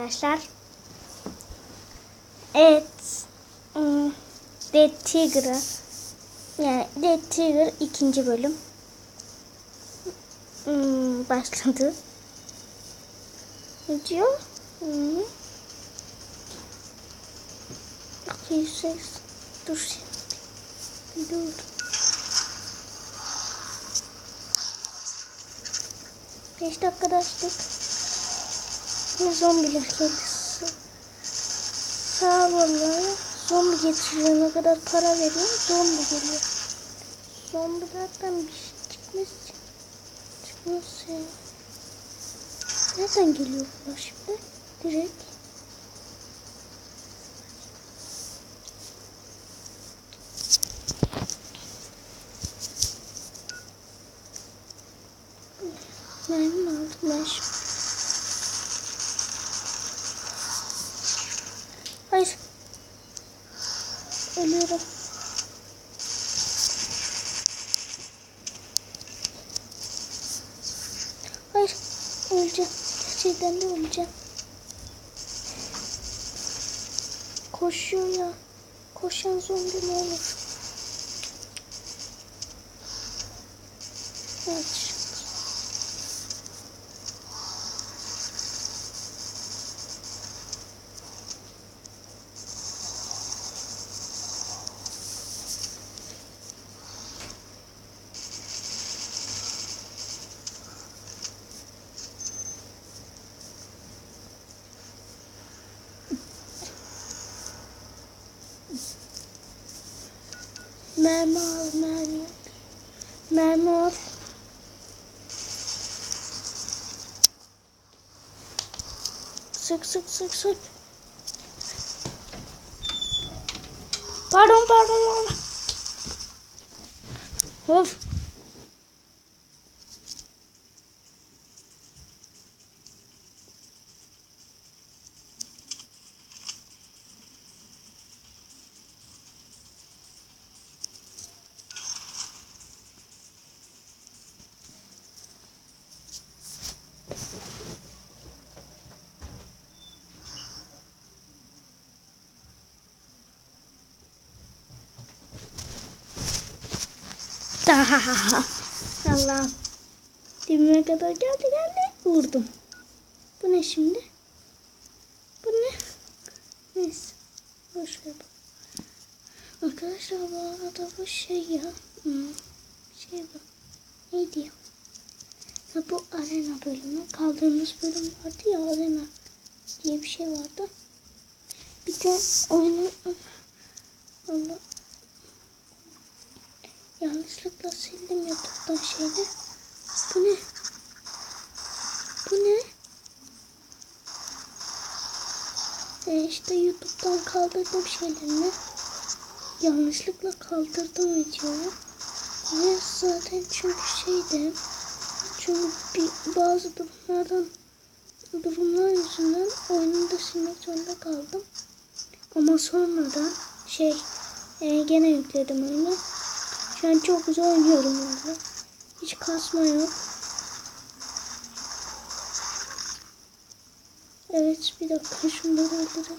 Arkadaşlar. Evet. Hmm, Dead Tiger'ı yani Dead Tiger ikinci bölüm Hmm, başladı. Ne diyor? Hmm. 208 Dur şimdi. Dur. Beş dakikada açtık. Ne zombiler geldi. Sağ ol vallahi. Zombi getiriyor. Ne kadar para veriyorum. Zombi geliyor. Zombilerden bir şey çıkmaz. Çıkmaz ya. Nereden geliyor bunlar şimdi? Direkt. Mermi aldım ben şimdi. Hayır. Ölüyorum. Hayır. Öleceğim. Gerçekten de öleceğim. Koşuyor ya. Koşan zombi ne olur? Evet. Mermi al, mermi. Sık sık sık sık. Pardon pardon. Allah. Dibime kadar geldi geldi. Vurdum. Bu ne şimdi? Bu ne? Neyse. Boş ver. Arkadaşlar bu arada bu şey ya. Hmm, şey bu. Neydi ya? Ha, bu arena bölümü. Kaldığımız bölüm vardı ya arena diye bir şey vardı. Bir de oyunu Allah Yanlışlıkla sildim YouTube'dan şeyde. Bu ne? Bu ne? E işte YouTube'dan kaldırdım şeylerini. Yanlışlıkla kaldırdım videoyu. Ve zaten çünkü şeyde çünkü bir, bazı durumlardan durumlar yüzünden oyunu da silmek zorunda kaldım. Ama sonradan şey e, gene yükledim oyunu. Şu an çok güzel oynuyorum orada. Hiç kasma yok. Evet bir dakika şunları öldürelim.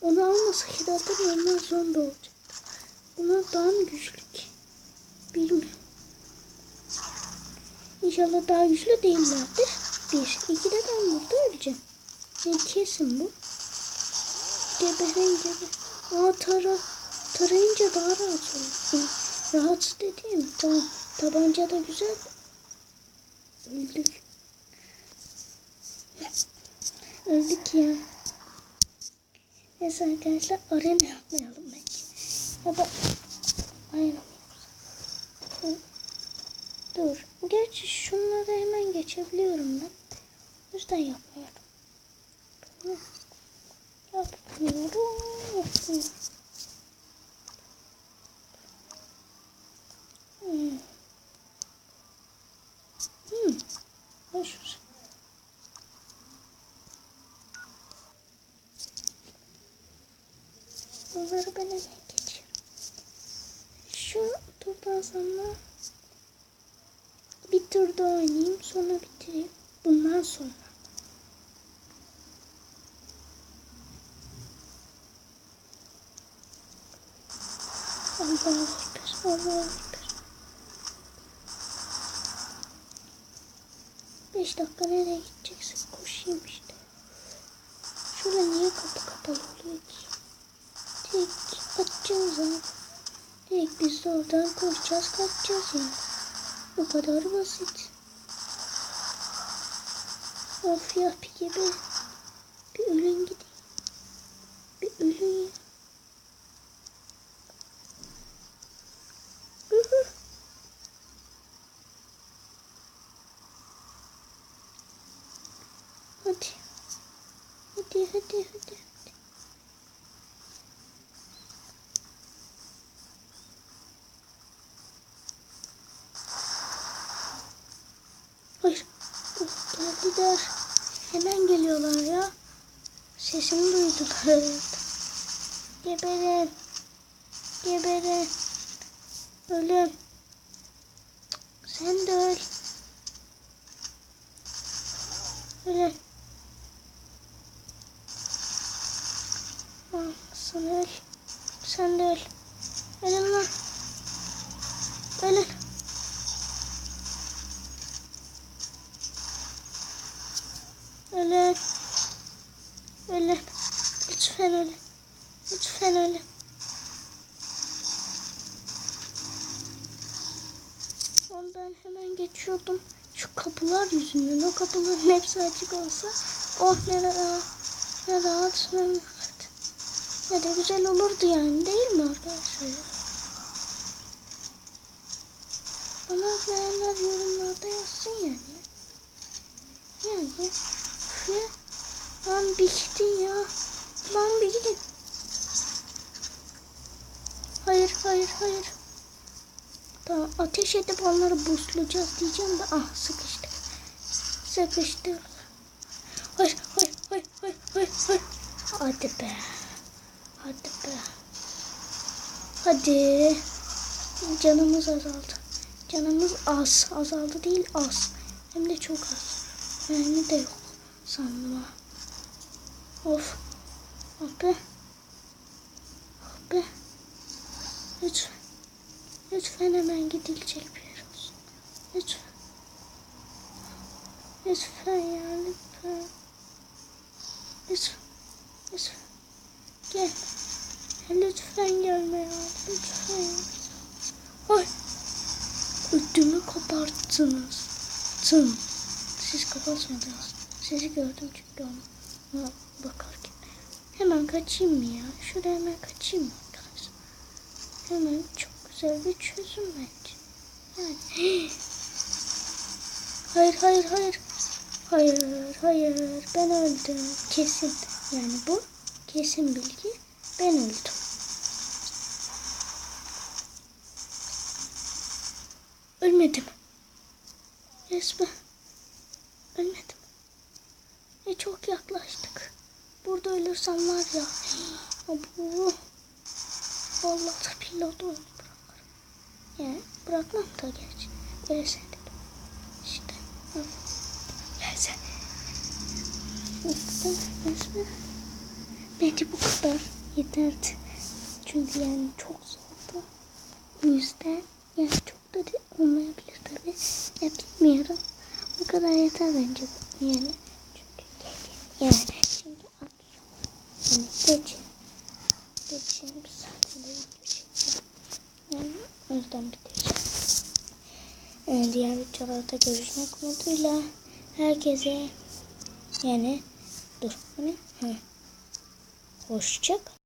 Onu almasak herhalde onlar zombi olacak. Bunlar daha mı güçlü ki? Bilmiyorum. İnşallah daha güçlü değillerdir. Bir. İki de ben burada öleceğim. Ne kesin bu. Geberince de. Aa tara. Tarayınca daha rahat olur. Rahatsız dediğim tamam. Tabanca da güzel. Öldük. Öldük ya. Neyse arkadaşlar arena yapmayalım belki. Ya da arena Dur. Gerçi şunları hemen geçebiliyorum ben. O yüzden yapmıyorum. Yapmıyorum. Yapmıyorum. da oynayayım sonra bitireyim. Bundan sonra. Allah'a ekber, Allah'a ekber. Beş dakika nereye gideceksin? Koşayım işte. Şurada niye kapı kapalı oluyor ki? Direkt açacağız abi. Direkt biz de oradan koşacağız, kaçacağız yani. Bu kadar basit. Of ya bir gibi. Bir ölün gideyim. Bir ölün. Hadi. Hadi hadi hadi. hadi. Hayır. Oh, geldiler. Hemen geliyorlar ya. Sesimi duydular. Geberin. Geberin. Ölüm. Sen de öl. Ölüm. Sen öl. Sen de öl. Ölün lan. Ölün. Ölün. Ölün. Lütfen ölün. Lütfen ölün. Ondan hemen geçiyordum. Şu kapılar yüzünden o kapıların hepsi açık olsa oh ne rahat ne rahat ne rahat. Ne de güzel olurdu yani değil mi arkadaşlar? Bana beğenler yorumlarda yazsın yani. Yani ya lan bitti ya. Lan bitti. Hayır hayır hayır. Tamam ateş edip onları buslayacağız diyeceğim de ah sıkıştık. Sıkıştık. Hayır hayır hayır hayır hayır hayır. Hadi be. Hadi be. Hadi. Canımız azaldı. Canımız az. Azaldı değil az. Hem de çok az. Mermi de yok sandım ha. Of. Ah be. Lütfen. Lütfen hemen gidilecek bir yer olsun. Lütfen. Lütfen ya lütfen. Lütfen. Lütfen. Gel. Lütfen gelme ya. Lütfen. Ay. Ödümü koparttınız. Tım. Siz kapatmadınız. Sizi gördüm çünkü ona bakarken. Hemen kaçayım mı ya? Şuraya hemen kaçayım mı arkadaşlar? Hemen çok güzel bir çözüm bence. Yani. Hayır hayır hayır. Hayır hayır ben öldüm. Kesin. Yani bu kesin bilgi. Ben öldüm. Ölmedim. Resmen. Ölmedim. E çok yaklaştık. Burada ölürsem var ya. Bu. Vallahi pilot onu bırakırım. Yani bırakmam da gerçi. Öyle sen dedim. İşte. Neyse. İşte resmen. Bence bu kadar yeterdi. Çünkü yani çok zordu. O yüzden yani çok da olmayabilir tabi. Ya bilmiyorum. Bu kadar yeter bence. Yani çünkü. Yani geç. Geçeceğim bir çekeceğim. Yani o yüzden bitireceğim. Yani diğer videolarda görüşmek umuduyla herkese yani dur bu ne? Hı. Hoşça kalın.